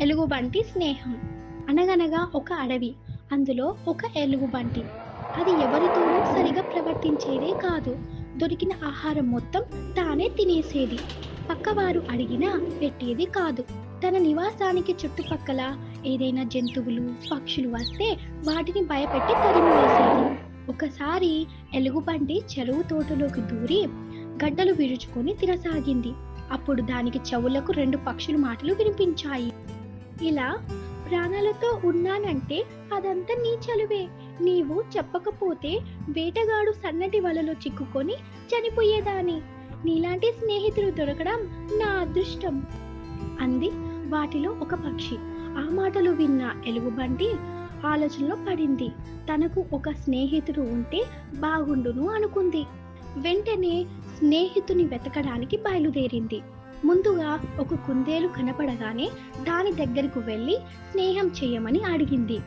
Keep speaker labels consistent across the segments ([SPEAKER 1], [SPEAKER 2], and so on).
[SPEAKER 1] ఎలుగుబంటి స్నేహం. అనగనగా ఒక అడవి అందులో ఒక ఎలుగుబంటి. అది ఎవరితోనూ సరిగా ప్రవర్తించేదే కాదు. దొరికిన ఆహారం మొత్తం తానే తినేసేది. పక్కవారు అడిగినా పెట్టేది కాదు. తన నివాసానికి చుట్టుపక్కల ఏదైనా జంతువులు పక్షులు వస్తే వాటిని భయపెట్టి తరిమివేసేది. ఒకసారి ఎలుగుబంటి చెరువు తోటలోకి దూరి గడ్డలు విరుచుకొని తినసాగింది. అప్పుడు దానికి చెవులకు రెండు పక్షుల మాటలు వినిపించాయి. ఇలా ప్రాణాలతో ఉన్నానంటే అదంతా నీ చలువే. నీవు చెప్పకపోతే వేటగాడు సన్నటి వలలో చిక్కుకొని చనిపోయేదాని నీలాంటి స్నేహితులు దొరకడం నా అదృష్టం. అంది వాటిలో ఒక పక్షి. ఆ మాటలు విన్న ఎలుగుబంటి ఆలోచనలో పడింది. తనకు ఒక స్నేహితుడు ఉంటే బాగుండును అనుకుంది. వెంటనే స్నేహితుని వెతకడానికి బయలుదేరింది. ముందుగా ఒక కుందేలు కనపడగానే దాని దగ్గరకు వెళ్ళి స్నేహం చేయమని అడిగింది.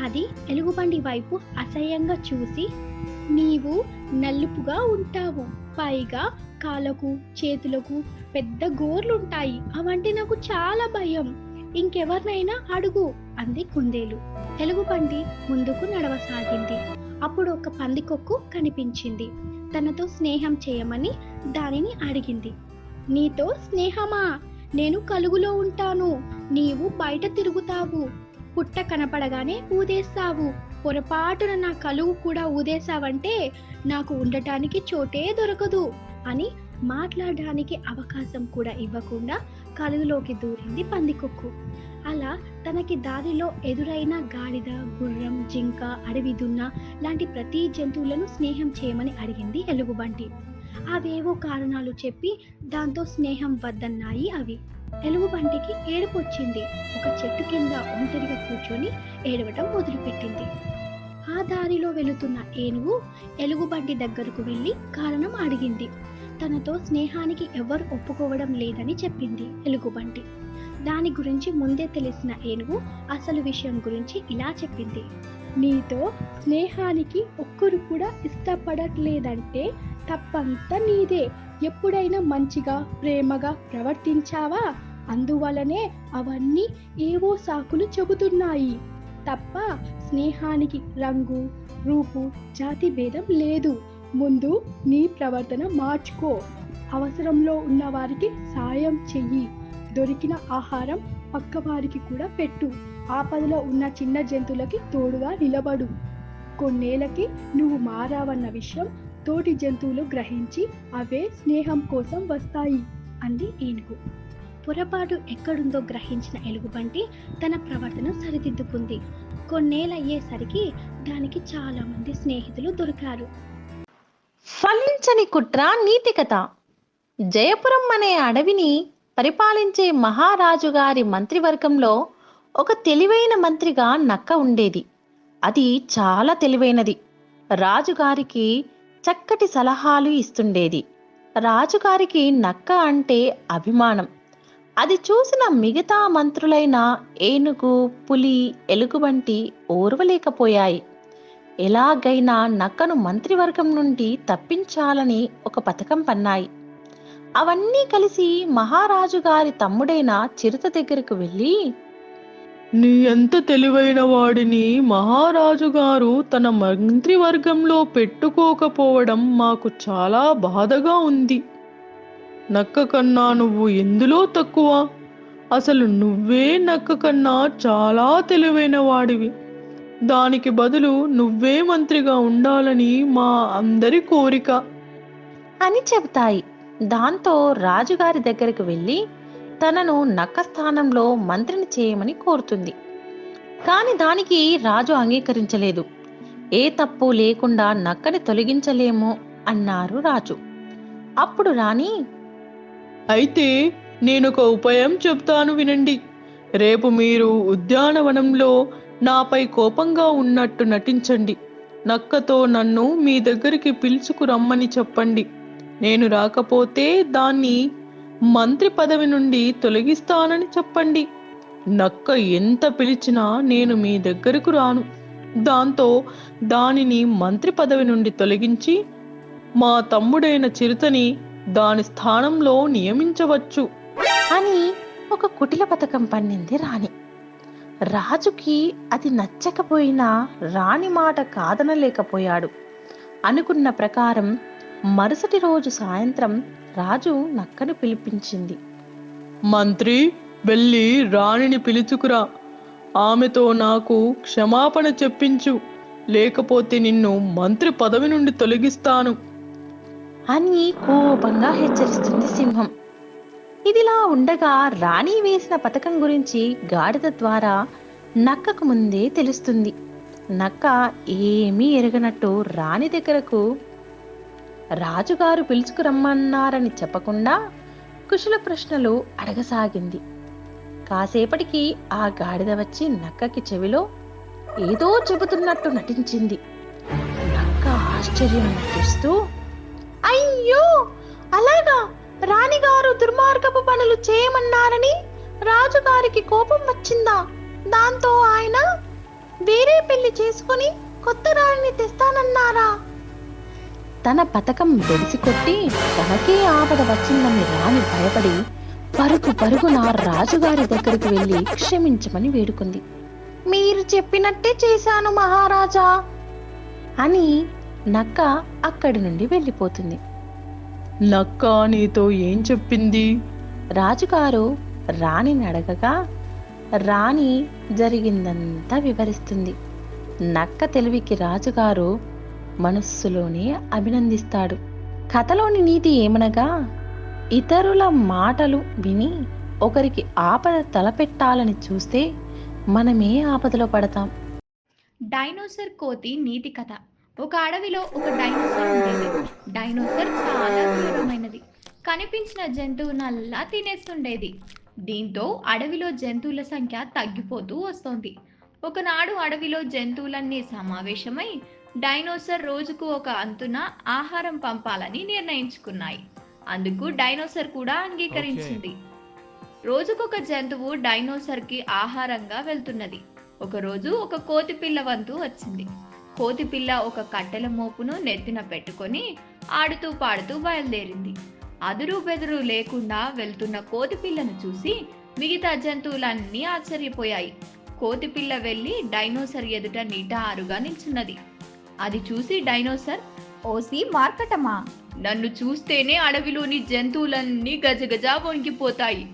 [SPEAKER 1] అది ఎలుగుబండి వైపు అసహ్యంగా చూసి నీవు నలుపుగా ఉంటావు. పైగా కాళ్ళకు చేతులకు పెద్ద గోర్లుంటాయి. అవంటే నాకు చాలా భయం. ఇంకెవరినైనా అడుగు అంది కుందేలు. ఎలుగుబండి ముందుకు నడవసాగింది. అప్పుడు ఒక పందికొక్కు కనిపించింది. తనతో స్నేహం చేయమని దానిని అడిగింది. నీతో స్నేహమా? నేను కలుగులో ఉంటాను. నీవు బయట తిరుగుతావు. పుట్ట కనపడగానే ఊదేస్తావు. పొరపాటున నా కలుగు కూడా ఊదేశావంటే నాకు ఉండటానికి చోటే దొరకదు అని మాట్లాడడానికి అవకాశం కూడా ఇవ్వకుండా కలుగులోకి దూరింది పందికొక్కు. అలా తనకి దారిలో ఎదురైన గాడిద గుర్రం జింక అడవి దున్న లాంటి ప్రతి జంతువులను స్నేహం చేయమని అడిగింది ఎలుగుబంటి. అవేవో కారణాలు చెప్పి దాంతో స్నేహం వద్దన్నాయి అవి. ఎలుగుబంటికి ఏడుపు వచ్చింది. ఒక చెట్టు కింద ఒంటరిగా కూర్చొని ఏడవటం మొదలుపెట్టింది. ఆ దారిలో వెళుతున్న ఏనుగు ఎలుగుబంటి దగ్గరకు వెళ్ళి కారణం అడిగింది. తనతో స్నేహానికి ఎవరు ఒప్పుకోవడం లేదని చెప్పింది ఎలుగుబంటి దాని గురించి ముందే తెలిసిన ఏనుగు అసలు విషయం గురించి ఇలా చెప్పింది. నీతో స్నేహానికి ఒక్కరు కూడా ఇష్టపడట్లేదంటే తప్పంతా నీదే. ఎప్పుడైనా మంచిగా ప్రేమగా ప్రవర్తించావా? అందువలనే అవన్నీ ఏవో సాకులు చెబుతున్నాయి. తప్ప స్నేహానికి రంగు రూపు జాతి భేదం లేదు. ముందు నీ ప్రవర్తన మార్చుకో. అవసరంలో ఉన్న వారికి సాయం చెయ్యి. దొరికిన ఆహారం పక్కవారికి కూడా పెట్టు. ఆపదలో ఉన్న చిన్న జంతువులకి తోడుగా నిలబడు. కొన్నేళ్ళకి నువ్వు మారావన్న విషయం తోటి జంతువులు గ్రహించి అవే స్నేహం కోసం వస్తాయి అంది ఏనుగు. పొరపాటు ఎక్కడుందో గ్రహించిన ఎలుగుబంటి తన ప్రవర్తన సరిదిద్దుకుంది. కొన్నేళ్ళయ్యేసరికి దానికి చాలా మంది స్నేహితులు దొరికారు.
[SPEAKER 2] ఫలించని కుట్ర నీతి కథ. జయపురం అనే అడవిని పరిపాలించే మహారాజు గారి మంత్రివర్గంలో ఒక తెలివైన మంత్రిగా నక్క ఉండేది. అది చాలా తెలివైనది. రాజుగారికి చక్కటి సలహాలు ఇస్తుండేది. రాజుగారికి నక్క అంటే అభిమానం. అది చూసిన మిగతా మంత్రులైన ఏనుగు పులి ఎలుగు వంటి ఓర్వలేకపోయాయి. ఎలాగైనా నక్కను మంత్రివర్గం నుండి తప్పించాలని ఒక పథకం పన్నాయి. అవన్నీ కలిసి మహారాజు గారి తమ్ముడైన చిరుత దగ్గరకు వెళ్ళి
[SPEAKER 3] నీ ఎంత తెలివైన వాడిని మహారాజు గారు తన మంత్రివర్గంలో పెట్టుకోకపోవడం మాకు చాలా బాధగా ఉంది. నక్క కన్నా నువ్వు ఎందులో తక్కువ? అసలు నువ్వే నక్క కన్నా చాలా తెలివైన వాడివి. దానికి బదులు నువ్వే మంత్రిగా ఉండాలని మా అందరి కోరిక.
[SPEAKER 2] అని చెబుతాయి. దాంతో రాజుగారి దగ్గరికి వెళ్ళి తనను నక్క స్థానంలో మంత్రిని చేయమని కోరుతుంది. కాని దానికి రాజు అంగీకరించలేదు. ఏ తప్పు లేకుండా నక్కని తొలగించలేము అన్నారు రాజు. అప్పుడు రాణి
[SPEAKER 3] అయితే నేనొక ఉపాయం చెప్తాను వినండి. రేపు మీరు ఉద్యానవనంలో నాపై కోపంగా ఉన్నట్టు నటించండి. నక్కతో నన్ను మీ దగ్గరికి పిలుచుకురమ్మని చెప్పండి. నేను రాకపోతే దాన్ని మంత్రి పదవి నుండి తొలగిస్తానని చెప్పండి. నక్క ఎంత పిలిచినా నేను మీ దగ్గరకు రాను. దాంతో దానిని మంత్రి పదవి నుండి తొలగించి మా తమ్ముడైన చిరుతని దాని స్థానంలో నియమించవచ్చు.
[SPEAKER 2] అని ఒక కుటిల పథకం పన్నింది రాణి. రాజుకి అది నచ్చకపోయినా రాణి మాట కాదనలేకపోయాడు. అనుకున్న ప్రకారం మరుసటి రోజు సాయంత్రం రాజు నక్కను పిలిపించింది.
[SPEAKER 3] మంత్రి వెళ్ళి రాణిని పిలుచుకురా. ఆమెతో నాకు క్షమాపణ చెప్పించు. లేకపోతే నిన్ను మంత్రి పదవి నుండి తొలగిస్తాను.
[SPEAKER 2] అని కోపంగా హెచ్చరిస్తుంది సింహం. ఇదిలా ఉండగా రాణి వేసిన పథకం గురించి గాడిద ద్వారా నక్కకు ముందే తెలుస్తుంది. నక్క ఏమీ ఎరగనట్టు రాణి దగ్గరకు రాజుగారు పిలుచుకురమ్మన్నారని చెప్పకుండా కుశల ప్రశ్నలు అడగసాగింది. కాసేపటికి ఆ గాడిద వచ్చి నక్కకి చెవిలో ఏదో చెబుతున్నట్టు నటించింది. నక్క ఆశ్చర్యం చూస్తూ అయ్యో! అలాగా! రాణిగారు దుర్మార్గపు పనులు చేయమన్నారని రాజుగారికి కోపం వచ్చిందా? దాంతో ఆయన వేరే పెళ్ళి చేసుకుని కొత్త రాణిని తెస్తానన్నారా? తన పథకం కొట్టి తనకే ఆపద వచ్చిందని రాణి భయపడి పరుగు పరుగున రాజుగారి దగ్గరికి వెళ్ళి క్షమించమని వేడుకుంది. మీరు చెప్పినట్టే చేశాను మహారాజా అని నక్క అక్కడి నుండి వెళ్ళిపోతుంది.
[SPEAKER 3] నక్క నీతో ఏం చెప్పింది?
[SPEAKER 2] రాజుగారు రాణిని అడగగా రాణి జరిగిందంతా వివరిస్తుంది. నక్క తెలివికి రాజుగారు మనస్సులోనే అభినందిస్తాడు. కథలోని నీతి ఏమనగా ఇతరుల మాటలు విని ఒకరికి ఆపద తలపెట్టాలని చూస్తే మనమే ఆపదలో పడతాం.
[SPEAKER 4] డైనోసర్ కోతి నీతి కథ. ఒక అడవిలో ఒక డైనోసర్ ఉండేది. డైనోసర్ చాలా క్రూరమైనది కనిపించిన జంతువునల్లా తినేస్తుండేది. దీంతో అడవిలో జంతువుల సంఖ్య తగ్గిపోతూ వస్తోంది. ఒకనాడు అడవిలో జంతువులన్నీ సమావేశమై డైనోసర్ రోజుకు ఒక అంతున ఆహారం పంపాలని నిర్ణయించుకున్నాయి. అందుకు డైనోసర్ కూడా అంగీకరించింది. రోజుకొక జంతువు డైనోసర్కి ఆహారంగా వెళ్తున్నది. ఒకరోజు ఒక కోతి పిల్ల వంతు వచ్చింది. కోతి పిల్ల ఒక కట్టెల మోపును నెత్తిన పెట్టుకొని ఆడుతూ పాడుతూ బయలుదేరింది. అదురు బెదురు లేకుండా వెళ్తున్న కోతి పిల్లను చూసి మిగతా జంతువులన్నీ ఆశ్చర్యపోయాయి. కోతి పిల్ల వెళ్ళి డైనోసర్ ఎదుట నిటారుగా నిల్చున్నది. అది చూసి డైనోసర్ ఓసి మార్కటమా? నన్ను చూస్తేనే అడవిలోని జంతువులన్నీ గజగజ వణికిపోతాయి.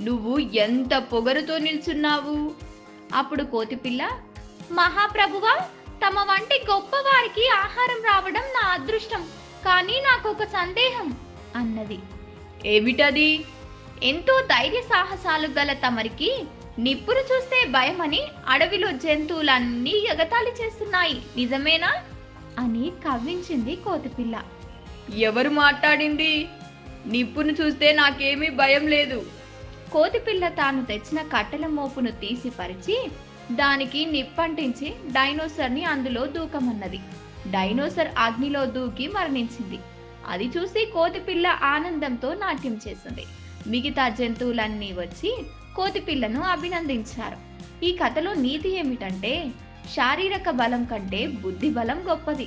[SPEAKER 4] నువ్వు ఎంత పొగరుతో నిల్చున్నావు? అప్పుడు కోతిపిల్ల మహాప్రభువా తమ వంటి గొప్పవారికి ఆహారం రావడం నా అదృష్టం కానీ నాకు ఒక సందేహం అన్నది. ఏమిటది? ఎంతో ధైర్య సాహసాలు గల తమరికి నిప్పును చూస్తే భయమని అడవిలో జంతువులన్నీ ఎగతాళి చేస్తున్నాయి నిజమేనా? అని కవ్వించింది కోతిపిల్ల. ఎవరు మాట్లాడింది? నిప్పును చూస్తే నాకేమీ భయం లేదు. కోతిపిల్ల తాను తెచ్చిన కట్టెల మోపును తీసి పరిచి దానికి నిప్పంటించి డైనోసర్ని అందులో దూకమన్నది. డైనోసర్ అగ్నిలో దూకి మరణించింది. అది చూసి కోతిపిల్ల ఆనందంతో నాట్యం చేసింది. మిగతా జంతువులన్నీ వచ్చి కోతిపిల్లను అభినందించారు. ఈ కథలో నీతి ఏమిటంటే శారీరక బలం కంటే బుద్ధి బలం గొప్పది.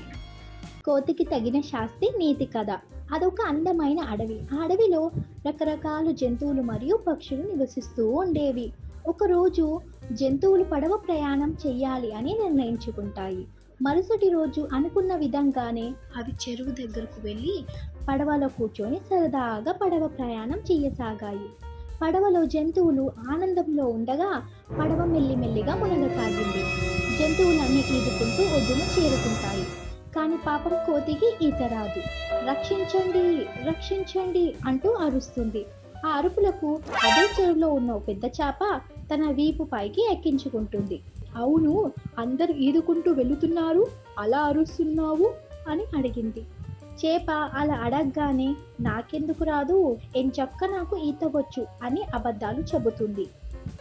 [SPEAKER 1] కోతికి తగిన శాస్తి నీతి కథ. అదొక అందమైన అడవి. ఆ అడవిలో రకరకాల జంతువులు మరియు పక్షులు నివసిస్తూ ఉండేవి. ఒకరోజు జంతువులు పడవ ప్రయాణం చెయ్యాలి అని నిర్ణయించుకుంటాయి. మరుసటి రోజు అనుకున్న విధంగానే అవి చెరువు దగ్గరకు వెళ్ళి పడవలో కూర్చొని సరదాగా పడవ ప్రయాణం చెయ్యసాగాయి. పడవలో జంతువులు ఆనందంలో ఉండగా పడవ మెల్లిమెల్లిగా మునగసాగింది జంతువులన్నీ ఈదుకుంటూ ఒడ్డును చేరుకుంటాయి. కానీ పాపం కోతికి ఈత రాదు. రక్షించండి రక్షించండి అంటూ అరుస్తుంది. ఆ అరుపులకు అదే చెరువులో ఉన్న పెద్ద చేప తన వీపు పైకి ఎక్కించుకుంటుంది. అవును అందరు ఈదుకుంటూ వెళుతున్నారు. అలా అరుస్తున్నావు? అని అడిగింది. చేప అలా అడగగానే నాకెందుకు రాదు? ఎంచక్క నాకు ఈత వచ్చు అని అబద్ధాలు చెబుతుంది.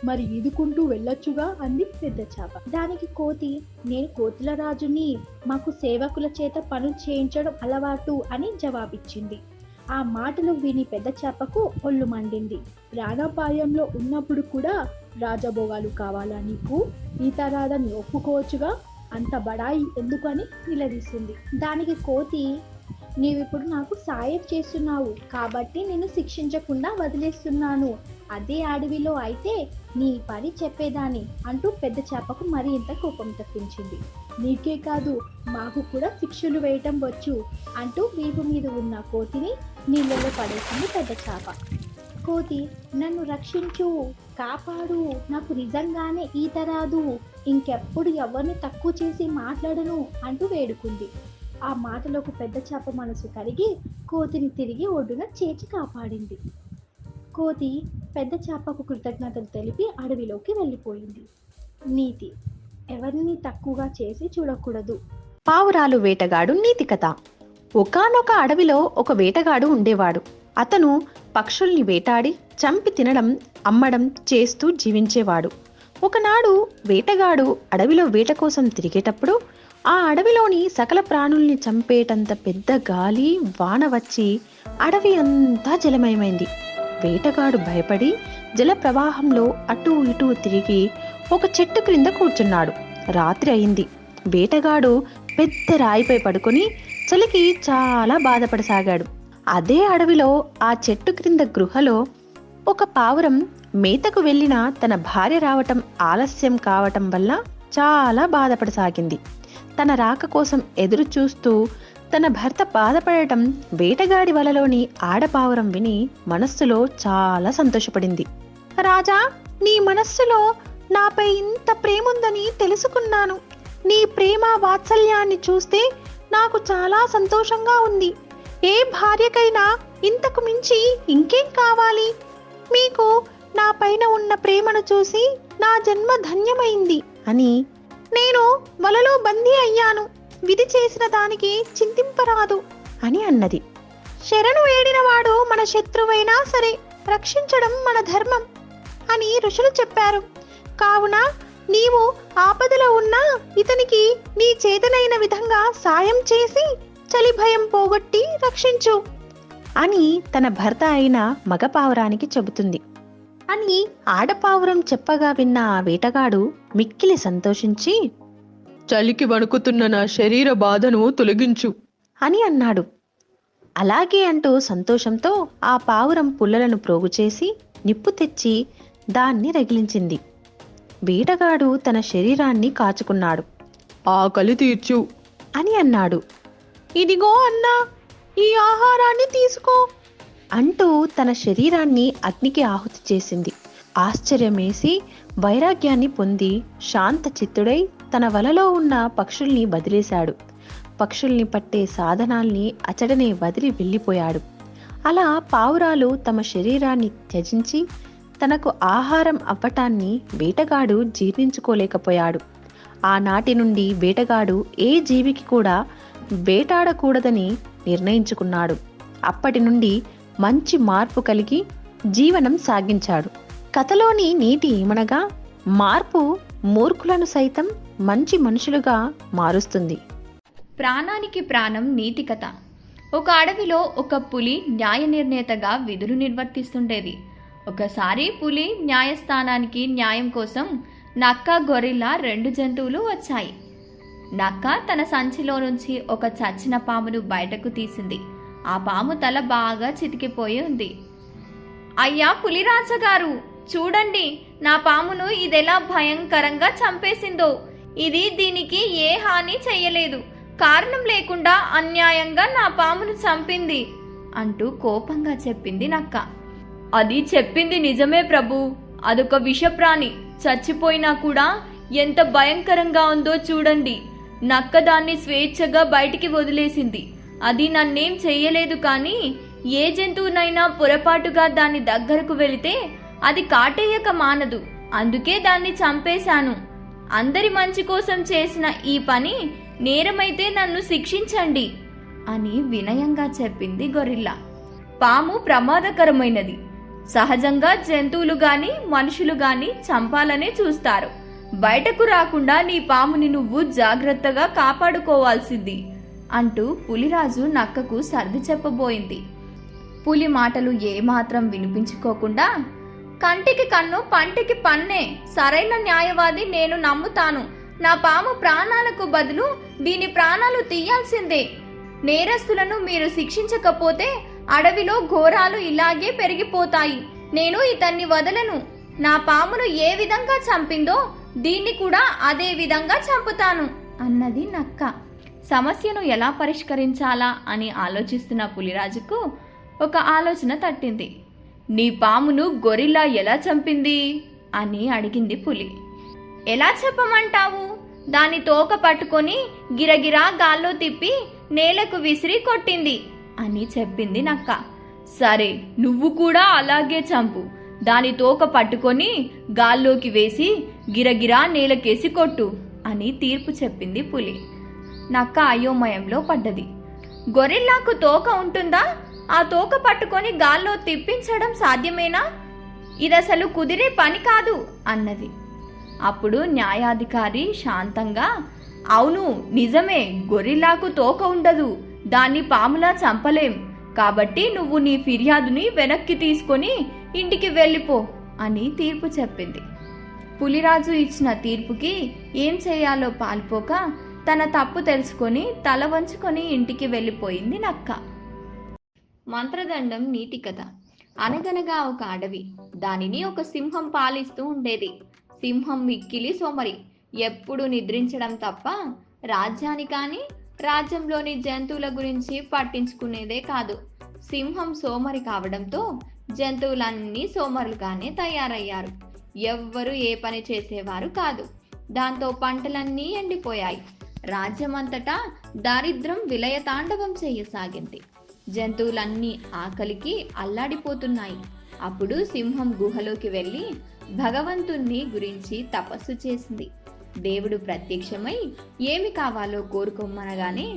[SPEAKER 1] మరి ఈదుకుంటూ వెళ్ళొచ్చుగా అంది పెద్ద చేప. దానికి కోతి నేను కోతుల రాజుని మాకు సేవకుల చేత పనులు చేయించడం అలవాటు అని జవాబిచ్చింది. ఆ మాటలు విని పెద్ద చేపకు ఒళ్ళు మండింది. ప్రాణాపాయంలో ఉన్నప్పుడు కూడా రాజభోగాలు కావాలా నీకు? ఈత రాదని ఒప్పుకోవచ్చుగా? అంత బడాయి ఎందుకని నిలదీసింది. దానికి కోతి నీవిప్పుడు నాకు సాయం చేస్తున్నావు. కాబట్టి నేను శిక్షించకుండా వదిలేస్తున్నాను.
[SPEAKER 5] అదే అడవిలో అయితే నీ పని చెప్పేదాన్ని అంటూ పెద్ద చేపకు మరింత కోపం తప్పించింది. నీకే కాదు మాకు కూడా శిక్షలు వేయటం వచ్చు అంటూ వీపు మీద ఉన్న కోతిని నీళ్ళలో పడేసింది పెద్ద చేప. కోతి నన్ను రక్షించు కాపాడు నాకు నిజంగానే ఈత రాదు ఇంకెప్పుడు ఎవరిని తక్కువ చేసి మాట్లాడను అంటూ వేడుకుంది. ఆ మాటలకు పెద్ద చేప మనసు కరిగి కోతిని తిరిగి ఒడ్డున చేర్చి కాపాడింది. కోతి పెద్ద చేపకు కృతజ్ఞతలు తెలిపి అడవిలోకి వెళ్ళిపోయింది. నీతి ఎవరిని తక్కువగా చేసి చూడకూడదు.
[SPEAKER 2] పావురాలు వేటగాడు నీతి కథ. ఒకానొక అడవిలో ఒక వేటగాడు ఉండేవాడు. అతను పక్షుల్ని వేటాడి చంపి తినడం అమ్మడం చేస్తూ జీవించేవాడు. ఒకనాడు వేటగాడు అడవిలో వేట కోసం తిరిగేటప్పుడు ఆ అడవిలోని సకల ప్రాణుల్ని చంపేటంత పెద్ద గాలి వాన వచ్చి అడవి అంతా జలమయమైంది. వేటగాడు భయపడి జల ప్రవాహంలో అటూ ఇటూ తిరిగి ఒక చెట్టు క్రింద కూర్చున్నాడు. రాత్రి అయింది. వేటగాడు పెద్ద రాయిపై పడుకొని చలికి చాలా బాధపడసాగాడు. అదే అడవిలో ఆ చెట్టు క్రింద గృహలో ఒక పావురం మేతకు వెళ్ళిన తన భార్య రావటం ఆలస్యం కావటం వల్ల చాలా బాధపడసాగింది. తన రాక కోసం ఎదురు చూస్తూ తన భర్త బాధపడటం వేటగాడి వలలోని ఆడపావురం విని మనస్సులో చాలా సంతోషపడింది. రాజా నీ మనస్సులో నాపై ఇంత ప్రేముందని తెలుసుకున్నాను. నీ ప్రేమ వాత్సల్యాన్ని చూస్తే నాకు చాలా సంతోషంగా ఉంది. ఏ భార్యకైనా ఇంతకు మించి ఇంకేం కావాలి? మీకు నా పైన ఉన్న ప్రేమను చూసి నా జన్మ ధన్యమైంది అని నేను వలలో బందీ అయ్యాను. విధి చేసిన దానికి చింతింపరాదు అని అన్నది. శరణు వేడినవాడు మన శత్రువైనా సరే రక్షించడం మన ధర్మం అని ఋషులు చెప్పారు. కావున నీవు ఆపదలో ఉన్నా ఇతనికి నీ చేతనైన విధంగా సాయం చేసి చలి భయం పోగొట్టి రక్షించు అని తన భర్త అయిన మగపావురానికి చెబుతుంది. అని ఆడపావురం చెప్పగా విన్న ఆ వేటగాడు మిక్కిలి సంతోషించి
[SPEAKER 3] చలికి వణుకుతున్న నా శరీర బాధను తొలగించు.
[SPEAKER 2] అని అన్నాడు. అలాగే అంటూ సంతోషంతో ఆ పావురం పుల్లలను ప్రోగు చేసి నిప్పు తెచ్చి దాన్ని రగిలించింది. వేటగాడు తన శరీరాన్ని కాచుకున్నాడు.
[SPEAKER 3] ఆకలి తీర్చు.
[SPEAKER 2] అని అన్నాడు. ఇదిగో అన్నా ఈ ఆహారాన్ని తీసుకో. అంటూ తన శరీరాన్ని అగ్నికి ఆహుతి చేసింది. ఆశ్చర్యమేసి వైరాగ్యాన్ని పొంది శాంత చిత్తుడై తన వలలో ఉన్న పక్షుల్ని వదిలేశాడు. పక్షుల్ని పట్టే సాధనాల్ని అచడనే వదిలి వెళ్ళిపోయాడు. అలా పావురాలు తమ శరీరాన్ని త్యజించి తనకు ఆహారం అవ్వటాన్ని వేటగాడు జీర్ణించుకోలేకపోయాడు. ఆనాటి నుండి వేటగాడు ఏ జీవికి కూడా వేటాడకూడదని నిర్ణయించుకున్నాడు. అప్పటి నుండి మంచి మార్పు కలిగి జీవనం సాగించాడు. కథలోని నీతి ఏమనగా మార్పు మూర్ఖులను సైతం మంచి మనుషులుగా మారుస్తుంది.
[SPEAKER 4] ప్రాణానికి ప్రాణం నీతి కథ. ఒక అడవిలో ఒక పులి న్యాయ నిర్ణేతగా విధులు నిర్వర్తిస్తుండేది. ఒకసారి పులి న్యాయస్థానానికి న్యాయం కోసం నక్క గొరిల్లా రెండు జంతువులు వచ్చాయి. నక్క తన సంచిలో నుంచి ఒక చచ్చిన పామును బయటకు తీసింది. ఆ పాము తల బాగా చితికిపోయి ఉంది. అయ్యా పులిరాజగారు చూడండి నా పామును ఇదెలా భయంకరంగా చంపేసిందో. ఇది దీనికి ఏ హాని చెయ్యలేదు కారణం లేకుండా అన్యాయంగా నా పామును చంపింది అంటూ కోపంగా చెప్పింది నక్క. అది చెప్పింది నిజమే ప్రభు. అదొక విషప్రాణి. చచ్చిపోయినా కూడా ఎంత భయంకరంగా ఉందో చూడండి. నక్క దాన్ని స్వేచ్ఛగా బయటికి వదిలేసింది. అది నన్నేం చెయ్యలేదు కానీ ఏ జంతువునైనా పొరపాటుగా దాని దగ్గరకు వెళితే అది కాటేయక మానదు. అందుకే దాన్ని చంపేశాను. అందరి మంచి కోసం చేసిన ఈ పని నేరమైతే నన్ను శిక్షించండి అని వినయంగా చెప్పింది గొరిల్లా. పాము ప్రమాదకరమైనది. సహజంగా జంతువులు గాని మనుషులు గాని చంపాలనే చూస్తారు. బయటకు రాకుండా నీ పాముని నువ్వు జాగ్రత్తగా కాపాడుకోవాల్సింది. అంటూ పులిరాజు నక్కకు సర్ది చెప్పబోయింది. పులి మాటలు ఏమాత్రం వినిపించుకోకుండా కంటికి కన్ను పంటికి పన్నే సరైన న్యాయవాది నేను నమ్ముతాను. నా పాము ప్రాణాలకు బదులు దీని ప్రాణాలు తీయాల్సిందే. నేరస్తులను మీరు శిక్షించకపోతే అడవిలో ఘోరాలు ఇలాగే పెరిగిపోతాయి. నేను ఇతన్ని వదలను. నా పామును ఏ విధంగా చంపిందో దీన్ని కూడా అదే విధంగా చంపుతాను అన్నది నక్క. సమస్యను ఎలా పరిష్కరించాలా అని ఆలోచిస్తున్న పులిరాజుకు ఒక ఆలోచన తట్టింది. నీ పామును గొరిల్లా ఎలా చంపింది? అని అడిగింది పులి. ఎలా చెప్పమంటావు? దాని తోక పట్టుకొని గిరగిరా గాల్లో తిప్పి నేలకు విసిరి కొట్టింది అని చెప్పింది నక్క. సరే నువ్వు కూడా అలాగే చంపు. దాని తోక పట్టుకొని గాల్లోకి వేసి గిరగిరా నేలకేసి కొట్టు అని తీర్పు చెప్పింది పులి. నక్క అయోమయంలో పడ్డది. గొరిల్లాకు తోక ఉంటుందా? ఆ తోక పట్టుకొని గాల్లో తిప్పించడం సాధ్యమేనా? ఇదసలు కుదిరే పని కాదు అన్నది. అప్పుడు న్యాయాధికారి శాంతంగా అవును నిజమే గొరిల్లాకు తోక ఉండదు దాన్ని పాములా చంపలేం కాబట్టి నువ్వు నీ ఫిర్యాదుని వెనక్కి తీసుకొని ఇంటికి వెళ్ళిపో అని తీర్పు చెప్పింది. పులిరాజు ఇచ్చిన తీర్పుకి ఏం చేయాలో పాల్పోక తన తప్పు తెలుసుకొని తల వంచుకొని ఇంటికి వెళ్ళిపోయింది నక్క. మంత్రదండం నీటి కథ. అనగనగా ఒక అడవి. దానిని ఒక సింహం పాలిస్తూ ఉండేది. సింహం మిక్కిలి సోమరి. ఎప్పుడు నిద్రించడం తప్ప రాజ్యాన్ని కానీ రాజ్యంలోని జంతువుల గురించి పట్టించుకునేదే కాదు. సింహం సోమరి కావడంతో జంతువులన్నీ సోమరులుగానే తయారయ్యారు. ఎవ్వరు ఏ పని చేసేవారు కాదు. దాంతో పంటలన్నీ ఎండిపోయాయి. రాజ్యమంతటా దారిద్రం విలయతాండవం చేయసాగింది. జంతువులన్నీ ఆకలికి అల్లాడిపోతున్నాయి. అప్పుడు సింహం గుహలోకి వెళ్ళి భగవంతుణ్ణి గురించి తపస్సు చేసింది. దేవుడు ప్రత్యక్షమై ఏమి కావాలో కోరుకోమనగానే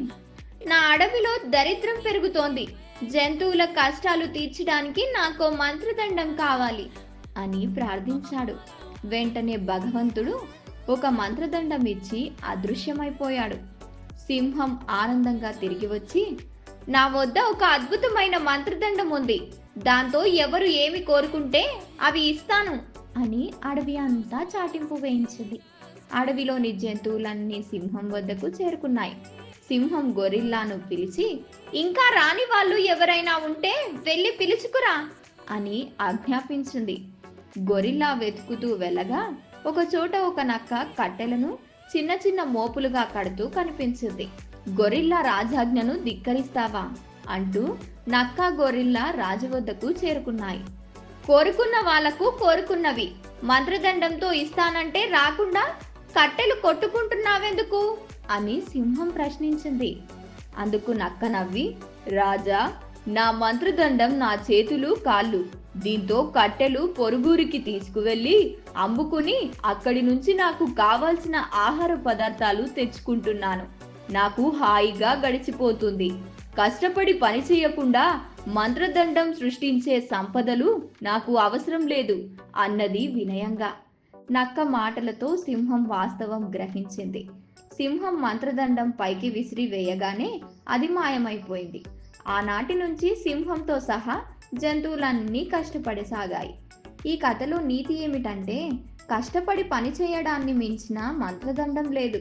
[SPEAKER 4] నా అడవిలో దరిద్రం పెరుగుతోంది. జంతువుల కష్టాలు తీర్చడానికి నాకు మంత్రదండం కావాలి అని ప్రార్థించాడు. వెంటనే భగవంతుడు ఒక మంత్రదండం ఇచ్చి అదృశ్యమైపోయాడు. సింహం ఆనందంగా తిరిగి వచ్చి నా వద్ద ఒక అద్భుతమైన మంత్రదండం ఉంది. దాంతో ఎవరు ఏమి కోరుకుంటే అవి ఇస్తాను అని అడవి అంతా చాటింపు వేయించింది. అడవిలోని జంతువులన్నీ సింహం వద్దకు చేరుకున్నాయి. సింహం గొరిల్లాను పిలిచి ఇంకా రాని వాళ్ళు ఎవరైనా ఉంటే వెళ్ళి పిలుచుకురా అని ఆజ్ఞాపించింది. గొరిల్లా వెతుకుతూ వెళ్ళగా ఒక చోట ఒక నక్క కట్టెలను చిన్న చిన్న మోపులుగా కడుతూ కనిపించింది. గొరిల్లా రాజాజ్ఞను ధిక్కరిస్తావా? అంటూ నక్క గొరిల్లా రాజు వద్దకు చేరుకున్నాయి. కోరుకున్న వాళ్ళకు కోరుకున్నవి. మంత్రదండంతో ఇస్తానంటే రాకుండా కట్టెలు కొట్టుకుంటున్నావెందుకు? అని సింహం ప్రశ్నించింది. అందుకు నక్క నవ్వి రాజా నా మంత్రదండం నా చేతులు కాళ్ళు. దీంతో కట్టెలు పొరుగురికి తీసుకువెళ్ళి అమ్ముకుని అక్కడి నుంచి నాకు కావాల్సిన ఆహార పదార్థాలు తెచ్చుకుంటున్నాను. నాకు హాయిగా గడిచిపోతుంది. కష్టపడి పని చేయకుండా మంత్రదండం సృష్టించే సంపదలు నాకు అవసరం లేదు అన్నది వినయంగా నక్క మాటలతో సింహం వాస్తవం గ్రహించింది. సింహం మంత్రదండం పైకి విసిరి వేయగానే అది మాయమైపోయింది. ఆనాటి నుంచి సింహంతో సహా జంతువులన్నీ కష్టపడసాగాయి. ఈ కథలో నీతి ఏమిటంటే కష్టపడి పని చేయడాన్ని మించిన మంత్రదండం లేదు.